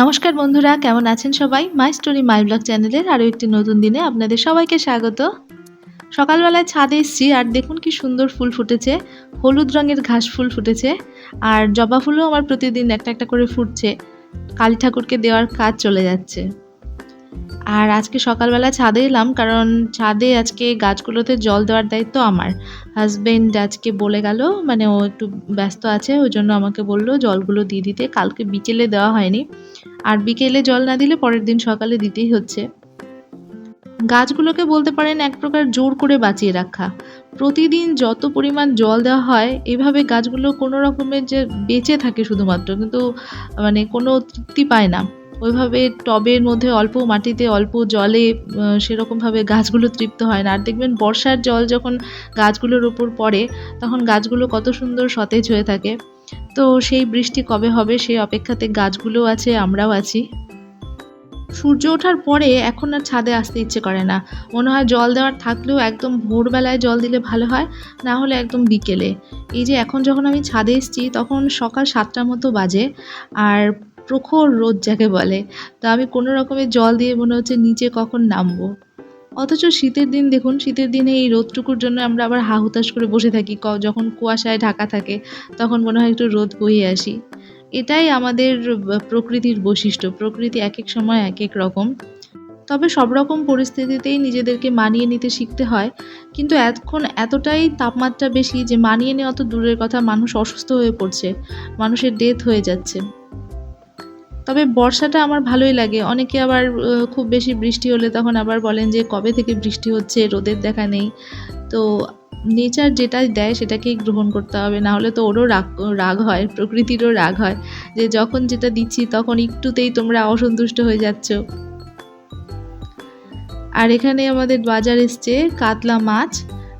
নমস্কার বন্ধুরা, কেমন আছেন সবাই? মাই স্টোরি মাই ব্লগ চ্যানেলের আরও একটি নতুন দিনে আপনাদের সবাইকে স্বাগত। সকালবেলায় ছাদে এসছি আর দেখুন কি সুন্দর ফুল ফুটেছে, হলুদ রঙের ঘাস ফুল ফুটেছে আর জবা ফুলও আমার প্রতিদিন একটা একটা করে ফুটছে। কালী ঠাকুরকে দেওয়ার কাজ চলে যাচ্ছে। আর আজকে সকালবেলা ছাদে এলাম, কারণ ছাদে আজকে গাছগুলোতে জল দেওয়ার দায়িত্ব আমার। হাজবেন্ড আজকে বলে গেল মানে ও একটু ব্যস্ত আছে, ওই জন্য আমাকে বলল জলগুলো দিয়ে দিতে। কালকে বিকেলে দেওয়া হয়নি। আর বিকেলে জল না দিলে পরের দিন সকালে দিতেই হচ্ছে। গাছগুলোকে বলতে পারেন এক প্রকার জোর করে বাঁচিয়ে রাখা। প্রতিদিন যত পরিমাণ জল দেওয়া হয়, এভাবে গাছগুলো কোনো রকমের যে বেঁচে থাকে শুধুমাত্র, কিন্তু মানে কোনো তৃপ্তি পায় না। ওইভাবে টবের মধ্যে অল্প মাটিতে, অল্প জলে সেরকমভাবে গাছগুলো তৃপ্ত হয় না। আর দেখবেন বর্ষার জল যখন গাছগুলোর ওপর পড়ে, তখন গাছগুলো কত সুন্দর সতেজ হয়ে থাকে। তো সেই বৃষ্টি কবে হবে সেই অপেক্ষাতে গাছগুলোও আছে, আমরাও আছি। সূর্য ওঠার পরে এখন আর ছাদে আসতে ইচ্ছে করে না। মনে হয় জল দেওয়ার থাকলেও একদম ভোরবেলায় জল দিলে ভালো হয়, না হলে একদম বিকেলে। এই যে এখন যখন আমি ছাদে এসেছি, তখন সকাল সাতটার মতো বাজে। আর প্রখর রোদ যাকে বলে, তো আমি কোনো রকমের জল দিয়ে মনে হচ্ছে নিচে কখন নামবো। অথচ শীতের দিন, দেখুন, শীতের দিনে এই রোদটুকুর জন্য আমরা আবার হা হুতাশ করে বসে থাকি। যখন কুয়াশায় ঢাকা থাকে, তখন মনে হয় একটু রোদ বইয়ে আসি। এটাই আমাদের প্রকৃতির বৈশিষ্ট্য। প্রকৃতি এক এক সময় এক এক রকম। তবে সব রকম পরিস্থিতিতেই নিজেদেরকে মানিয়ে নিতে শিখতে হয়। কিন্তু এখন এতটাই তাপমাত্রা বেশি যে মানিয়ে নেওয়া তো দূরের কথা, মানুষ অসুস্থ হয়ে পড়ছে, মানুষের ডেথ হয়ে যাচ্ছে। তবে বর্ষাটা আমার ভালোই লাগে। অনেকে আবার খুব বেশি বৃষ্টি হলে তখন আবার বলেন যে, কবে থেকে বৃষ্টি হচ্ছে? রোদের দেখা নেই। তো নেচার যেটা দেয়, সেটাকেই গ্রহণ করতে হবে। না হলে তো ওরও রাগ রাগ হয়, প্রকৃতিরও রাগ হয়। যে যখন যেটা দিচ্ছি, তখন একটুতেই তোমরা অসন্তুষ্ট হয়ে যাচ্ছ। আর এখানে আমাদের বাজার এসছে কাতলা মাছ,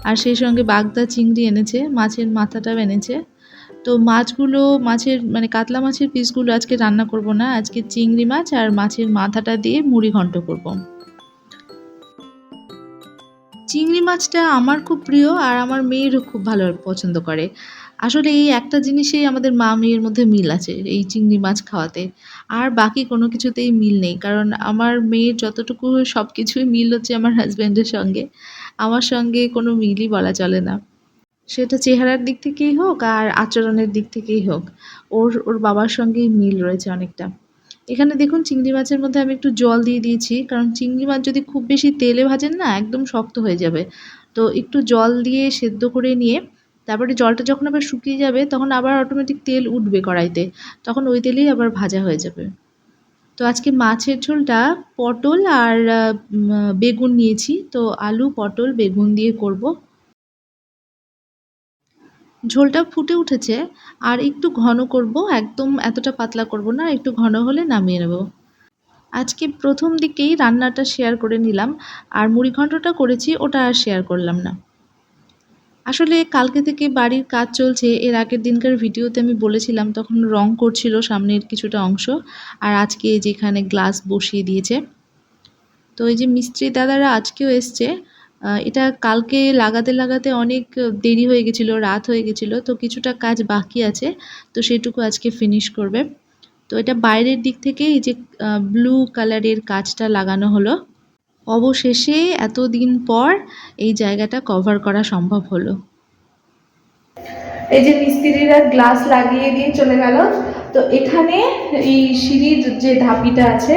আর সেই সঙ্গে বাগদা চিংড়ি এনেছে। মাছের মাথাটাও এনেছে। তো মাছগুলো, মাছের মানে কাতলা মাছের পিসগুলো আজকে রান্না করব না, আজকে চিংড়ি মাছ আর মাছের মাথাটা দিয়ে মুড়ি ঘন্ট করব। চিংড়ি মাছটা আমার খুব প্রিয় আর আমার মেয়েরও খুব ভালো পছন্দ করে। আসলে এই একটা জিনিসেই আমাদের মা মেয়ের মধ্যে মিল আছে, এই চিংড়ি মাছ খাওয়াতে। আর বাকি কোনো কিছুতেই মিল নেই, কারণ আমার মেয়ের যতটুকু সব কিছুই মিল হচ্ছে আমার হাজব্যান্ডের সঙ্গে। আমার সঙ্গে কোনো মিলই বলা চলে না। সেটা চেহারার দিক থেকেই হোক আর আচরণের দিক থেকেই হোক, ওর ওর বাবার সঙ্গেই মিল রয়েছে অনেকটা। এখানে দেখুন চিংড়ি মাছের মধ্যে আমি একটু জল দিয়ে দিয়েছি, কারণ চিংড়ি মাছ যদি খুব বেশি তেলে ভাজেন না, একদম শক্ত হয়ে যাবে। তো একটু জল দিয়ে সেদ্ধ করে নিয়ে, তারপরে জলটা যখন আবার শুকিয়ে যাবে, তখন আবার অটোমেটিক তেল উঠবে কড়াইতে, তখন ওই তেলেই আবার ভাজা হয়ে যাবে। তো আজকে মাছের ঝোলটা পটল আর বেগুন নিয়েছি, তো আলু, পটল, বেগুন দিয়ে করব। ঝোলটা ফুটে উঠেছে, আর একটু ঘন করব, একদম এতটা পাতলা করব না, একটু ঘন হলে নামিয়ে নেব। আজকে প্রথম দিকেই রান্নাটা শেয়ার করে নিলাম, আর মুড়িঘণ্টটা করেছি, ওটা আর শেয়ার করলাম না। আসলে কালকে থেকে বাড়ির কাজ চলছে, এর আগের দিনকার ভিডিওতে আমি বলেছিলাম, তখন রং করছিল সামনের কিছুটা অংশ, আর আজকে যেখানে গ্লাস বসিয়ে দিয়েছে। তো এই যে মিস্ত্রি দাদারা আজকেও এসছে এটা কালকে লাগাতে লাগাতে অনেক দেরি হয়ে গেছিল, রাত হয়ে গেছিল, তো কিছুটা কাজ বাকি আছে, তো সেটুকু আজকে ফিনিশ করবে। তো এটা বাইরের দিক থেকে এই যে ব্লু কালারের কাজটা লাগানো হলো, অবশেষে এতদিন পর এই জায়গাটা কভার করা সম্ভব হলো। এই যে মিস্ত্রিরা গ্লাস লাগিয়ে দিয়ে চলে গেল, তো এখানে এই সিঁড়ির যে ধাপিটা আছে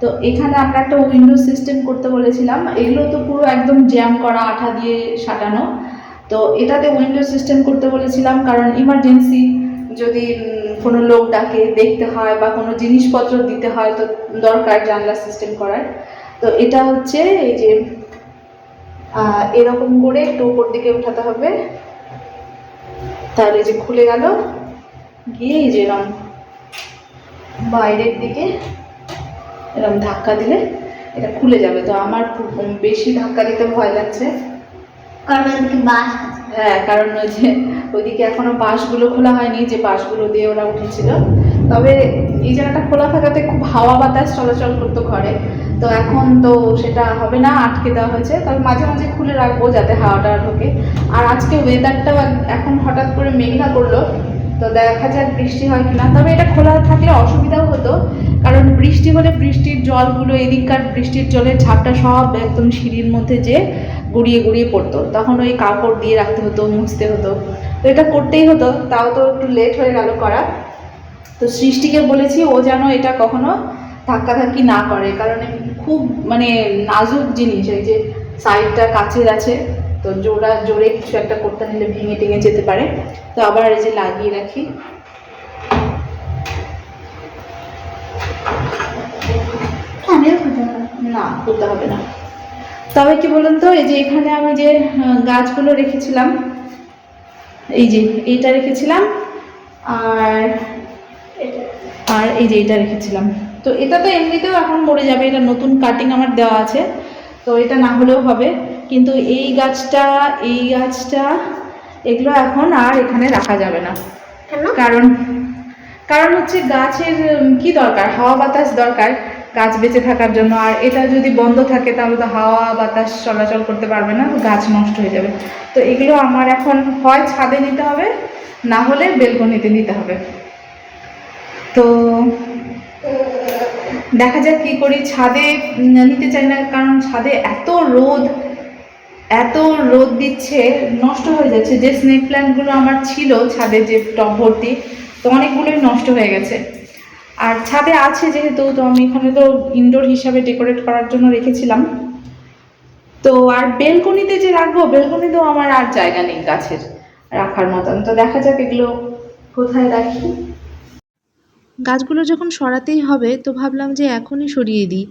তো এখানে আমরা একটা উইন্ডো সিস্টেম করতে বলেছিলাম। এগুলো তো পুরো একদম জ্যাম করা, আঠা দিয়ে সাটানো তো এটাতে উইন্ডো সিস্টেম করতে বলেছিলাম কারণ ইমার্জেন্সি যদি কোনো লোক ডাকে, দেখতে হয় বা কোনো জিনিসপত্র দিতে হয়, তো দরকার জানলা সিস্টেম করার। তো এটা হচ্ছে এই যে এরকম করে একটু উপর দিকে উঠাতে হবে। তাহলে যে খুলে গেল, গিয়ে এই যে বাইরের দিকে এরম ধাক্কা দিলে এটা খুলে যাবে। তো আমার বেশি ধাক্কা দিতে ভয় লাগছে। হ্যাঁ কারণ ওই যে ওইদিকে এখনও বাঁশগুলো খোলা হয়নি যে বাঁশগুলো দিয়ে ওরা উঠেছিল। তবে এই জায়গাটা খোলা থাকাতে খুব হাওয়া বাতাস চলাচল করতো ঘরে। তো এখন তো সেটা হবে না আটকে দেওয়া হয়েছে। তবে মাঝে মাঝে খুলে রাখব যাতে হাওয়াটা ঢোকে। আর আজকে ওয়েদারটাও এখন হঠাৎ করে মেঘলা করল। তো দেখা যাক বৃষ্টি হয় কিনা। তবে এটা খোলা থাকলে অসুবিধাও হতো, কারণ বৃষ্টি হলে বৃষ্টির জলগুলো এদিককার বৃষ্টির জলের ঝাপটা সব একদম সিঁড়ির মধ্যে যে গড়িয়ে গড়িয়ে পড়তো। তখন ওই কাপড় দিয়ে রাখতে হতো, মুছতে হতো। তো এটা করতেই হতো, তাও তো একটু লেট হয়ে গেল করা। তো সৃষ্টিকে বলেছি, ও যেন এটা কখনো ধাক্কাধাক্কি না করে, কারণ খুব মানে নাজুক জিনিস, এই যে সাইডটা কাচের আছে। তো জোড়া জোরে কিছু একটা করতে নিলে ভেঙে টেঙে যেতে পারে। তো আবার এই যে লাগিয়ে রাখি। না করতে হবে না। তবে কি বলুন তো এই যে এখানে আমি যে গাছগুলো রেখেছিলাম এই যে এইটা রেখেছিলাম আর আর এই যে এটা রেখেছিলাম। তো এটা তো এমনিতেও এখন মরে যাবে এটা নতুন কাটিং আমার দেওয়া আছে। তো এটা না হলেও হবে। কিন্তু এই গাছটা এই গাছটা এগুলো এখন আর এখানে রাখা যাবে না। কারণ কারণ হচ্ছে গাছের কি দরকার? হাওয়া বাতাস দরকার গাছ বেঁচে থাকার জন্য। আর এটা যদি বন্ধ থাকে তাহলে তো হাওয়া বাতাস চলাচল করতে পারবে না গাছ নষ্ট হয়ে যাবে। তো এগুলো আমার এখন হয় ছাদে নিতে হবে না হলে বেলকনিতে নিতে হবে। তো দেখা যাক কি করি। ছাদে নিতে চাই না, কারণ ছাদে এত রোদ এত রোদ দিচ্ছে, নষ্ট হয়ে যাচ্ছে। যে স্নেক প্ল্যান্টগুলো আমার ছিল ছাদে যে টব ভর্তি, তো অনেকগুলোই নষ্ট হয়ে গেছে। আর ছাদে আছে যেহেতু, তো আমি এখানে তো ইনডোর হিসাবে ডেকোরেট করার জন্য রেখেছিলাম। তো আর বেলকনিতে যে রাখব বেলকনিতেও আমার আর জায়গা নেই গাছের রাখার মতন। তো দেখা যাক এগুলো কোথায় রাখি। গাছগুলো যখন সরাতেই হবে, তো ভাবলাম যে এখনই সরিয়ে দিই।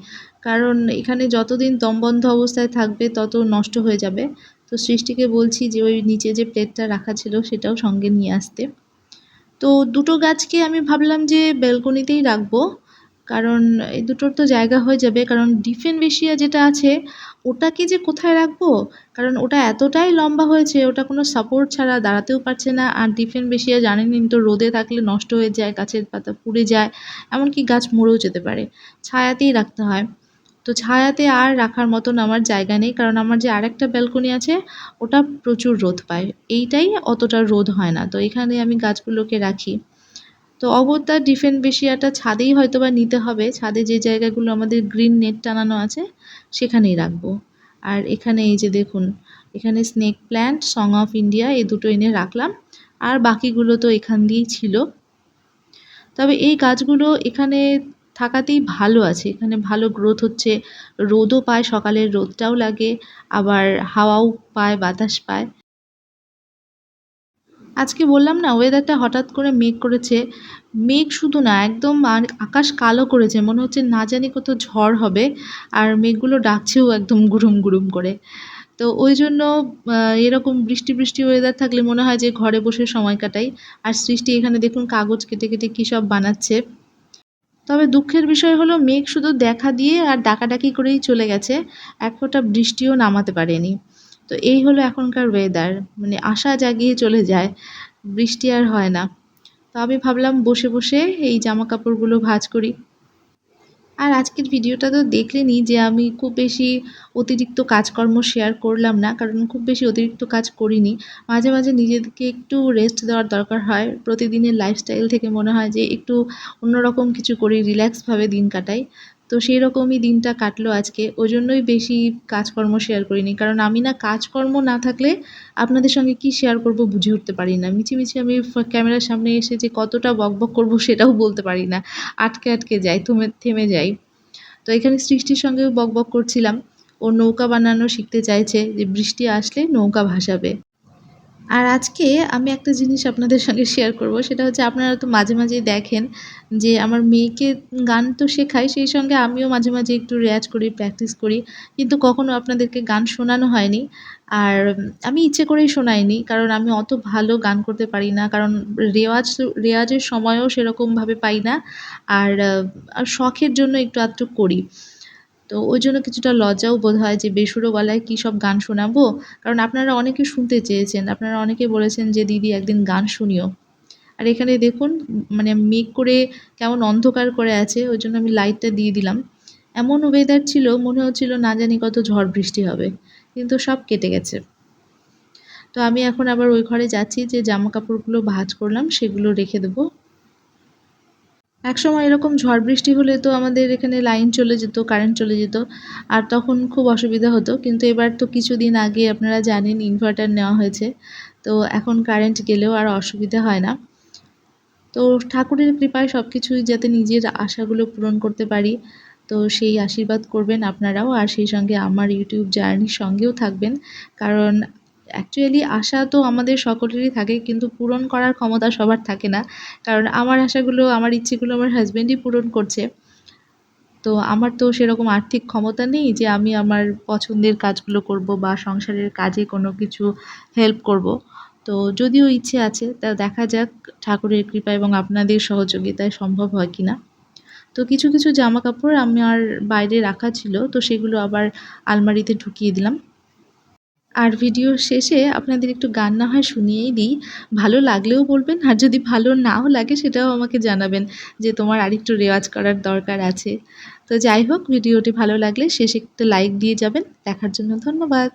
কারণ এখানে যতদিন দমবন্ধ অবস্থায় থাকবে, তত নষ্ট হয়ে যাবে। তো সৃষ্টিকে বলছি যে ওই নিচে যে প্লেটটা রাখা ছিল, সেটাও সঙ্গে নিয়ে আসতে। তো দুটো গাছকে আমি ভাবলাম যে ব্যালকনিতেই রাখব। কারণ এই দুটোর তো জায়গা হয়ে যাবে। কারণ ডিফেনবেশিয়া যেটা আছে ওটাকে যে কোথায় রাখব? কারণ ওটা এতটাই লম্বা হয়েছে, ওটা কোনো সাপোর্ট ছাড়া দাঁড়াতেও পারছে না। আর ডিফেনবেশিয়া জানেনই তো, রোদে থাকলে নষ্ট হয়ে যায়, গাছের পাতা পুড়ে যায়, এমনকি গাছ মরেও যেতে পারে। ছায়াতেই রাখতে হয়। তো ছায়াতে আর রাখার মতন আমার জায়গা নেই, কারণ আমার যে আরেকটা ব্যালকনি আছে, ওটা প্রচুর রোদ পায়। এইটাই অতটা রোদ হয় না। তো এখানে আমি গাছগুলোকে রাখি। তো অগত্যা ডিফেন্ট বেশিয়াটা ছাদেই হয়তো বা নিতে হবে। ছাদে যে জায়গাগুলো আমাদের গ্রিন নেট টানানো আছে, সেখানেই রাখব। আর এখানে এই যে দেখুন, এখানে snake plant song of India এই দুটো এনে রাখলাম। আর বাকিগুলো তো এখান দিয়েই ছিল। তবে এই গাছগুলো এখানে থাকাতেই ভালো আছে। এখানে ভালো গ্রোথ হচ্ছে। রোদও পায়, সকালের রোদটাও লাগে। আবার হাওয়াও পায়, বাতাস পায়। আজকে বললাম না ওয়েদারটা হঠাৎ করে মেঘ করেছে। মেঘ শুধু না, একদম আকাশ কালো করেছে, মনে হচ্ছে না জানি কত ঝড় হবে। আর মেঘগুলো ডাকছেও একদম গুরুম গুরুম করে। তো ওই জন্য এরকম বৃষ্টি বৃষ্টি ওয়েদার থাকলে মনে হয় যে ঘরে বসে সময় কাটাই। আর সৃষ্টি এখানে দেখুন কাগজ কেটে কেটে কী সব বানাচ্ছে। তবে দুঃখের বিষয় হলো, মেঘ শুধু দেখা দিয়ে আর ডাকাডাকি করেই চলে গেছে। এক ফোঁটা বৃষ্টিও নামাতে পারেনি। তো এই হলো এখনকার ওয়েদার মানে আশা জাগিয়ে চলে যায়, বৃষ্টি আর হয় না। তো আমি ভাবলাম বসে বসে এই জামা কাপড়গুলো ভাঁজ করি। আর আজকের ভিডিওটা তো দেখলেনই যে আমি খুব বেশি অতিরিক্ত কাজকর্ম শেয়ার করলাম না, কারণ খুব বেশি অতিরিক্ত কাজ করিনি। মাঝে মাঝে নিজেদেরকে একটু রেস্ট দেওয়ার দরকার হয়। প্রতিদিনের লাইফস্টাইল থেকে মনে হয় যে একটু অন্যরকম কিছু করি রিল্যাক্সভাবে দিন কাটাই। তো সেই রকমই দিনটা কাটলো আজকে। ওই জন্যই বেশি কাজকর্ম শেয়ার করিনি। কারণ আমি না কাজকর্ম না থাকলে আপনাদের সঙ্গে কি শেয়ার করব বুঝে উঠতে পারি না। মিছিমিছি আমি ক্যামেরার সামনে এসে যে কতটা বকবক করব সেটাও বলতে পারি না। আটকে আটকে যাই, থেমে থেমে যাই। তো এখানে সৃষ্টির সঙ্গেও বকবক করছিলাম। ও নৌকা বানানো শিখতে চাইছে যে বৃষ্টি আসলে নৌকা ভাসাবে। আর আজকে আমি একটা জিনিস আপনাদের সঙ্গে শেয়ার করব, সেটা হচ্ছে আপনারা তো মাঝে মাঝেই দেখেন যে আমার মেয়েকে গান তো শেখাই, সেই সঙ্গে আমিও মাঝে মাঝে একটু রেয়াজ করি প্র্যাকটিস করি, কিন্তু কখনো আপনাদেরকে গান শোনানো হয়নি। আর আমি ইচ্ছে করেই শোনাইনি, কারণ আমি অত ভালো গান করতে পারি না, কারণ রেওয়াজ রেওয়াজের সময়ও সেরকমভাবে পাই না। আর শখের জন্য একটু আধটু করি। তো ওই জন্য কিছুটা লজ্জাও বোধ হয় যে বেসুরো গলায় কী সব গান শোনাবো? কারণ আপনারা অনেকে শুনতে চেয়েছেন, আপনারা অনেকে বলেছেন যে, দিদি, একদিন গান শুনিও। আর এখানে দেখুন মানে মেঘ করে কেমন অন্ধকার করে আছে, ওই জন্য আমি লাইটটা দিয়ে দিলাম। এমন ওয়েদার ছিল, মনে হচ্ছিল না জানি কত ঝড় বৃষ্টি হবে, কিন্তু সব কেটে গেছে। তো আমি এখন আবার ওই ঘরে যাচ্ছি, যে জামা কাপড়গুলো ভাঁজ করলাম, সেগুলো রেখে দেবো। একসময় এরকম ঝড় বৃষ্টি হলে তো আমাদের এখানে লাইন চলে যেত কারেন্ট চলে যেত, আর তখন খুব অসুবিধা হতো। কিন্তু এবার তো কিছুদিন আগে আপনারা জানেন ইনভার্টার নেওয়া হয়েছে, তো এখন কারেন্ট গেলেও আর অসুবিধা হয় না। তো ঠাকুরের কৃপায় সব কিছুই যাতে নিজের আশাগুলো পূরণ করতে পারি, তো সেই আশীর্বাদ করবেন আপনারাও, আর সেই সঙ্গে আমার ইউটিউব জার্নির সঙ্গেও থাকবেন। কারণ অ্যাকচুয়ালি আশা তো আমাদের সকলেরই থাকে, কিন্তু পূরণ করার ক্ষমতা সবার থাকে না। কারণ আমার আশাগুলো, আমার ইচ্ছেগুলো আমার হাজব্যান্ডই পূরণ করছে। তো আমার তো সেরকম আর্থিক ক্ষমতা নেই যে আমি আমার পছন্দের কাজগুলো করব বা সংসারের কাজে কোনো কিছু হেল্প করব। তো যদিও ইচ্ছে আছে, তা দেখা যাক ঠাকুরের কৃপা এবং আপনাদের সহযোগিতায় সম্ভব হয় কি না তো কিছু কিছু জামা কাপড় আমার বাইরে রাখা ছিল, তো সেগুলো আবার আলমারিতে ঢুকিয়ে দিলাম। আর ভিডিও শেষে আপনাদের একটু গান না হয় শুনিয়েই দিই। ভালো লাগলেও বলবেন, আর যদি ভালো নাও লাগে সেটাও আমাকে জানাবেন যে তোমার আরেকটু রেওয়াজ করার দরকার আছে। তো যাই হোক, ভিডিওটি ভালো লাগলে শেষে একটু লাইক দিয়ে যাবেন। দেখার জন্য ধন্যবাদ।